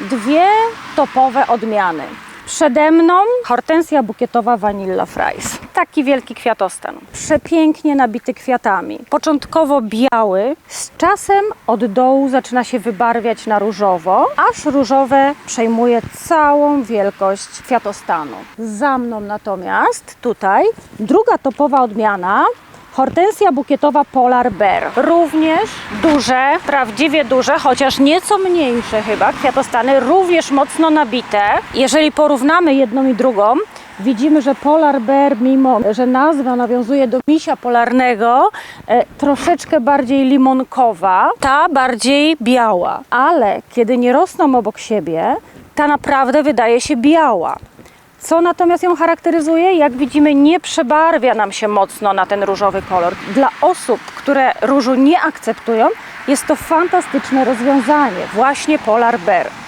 dwie topowe odmiany. Przede mną hortensja bukietowa Vanilla Fries. Taki wielki kwiatostan. Przepięknie nabity kwiatami. Początkowo biały, z czasem od dołu zaczyna się wybarwiać na różowo, aż różowe przejmuje całą wielkość kwiatostanu. Za mną natomiast tutaj druga topowa odmiana Hortensja bukietowa Polar Bear. Również duże, prawdziwie duże, chociaż nieco mniejsze chyba, kwiatostany, również mocno nabite. Jeżeli porównamy jedną i drugą, widzimy, że Polar Bear, mimo że nazwa nawiązuje do misia polarnego, e, troszeczkę bardziej limonkowa, ta bardziej biała. Ale kiedy nie rosną obok siebie, ta naprawdę wydaje się biała. Co natomiast ją charakteryzuje? Jak widzimy, nie przebarwia nam się mocno na ten różowy kolor. Dla osób, które różu nie akceptują, jest to fantastyczne rozwiązanie. Właśnie Polar Bear.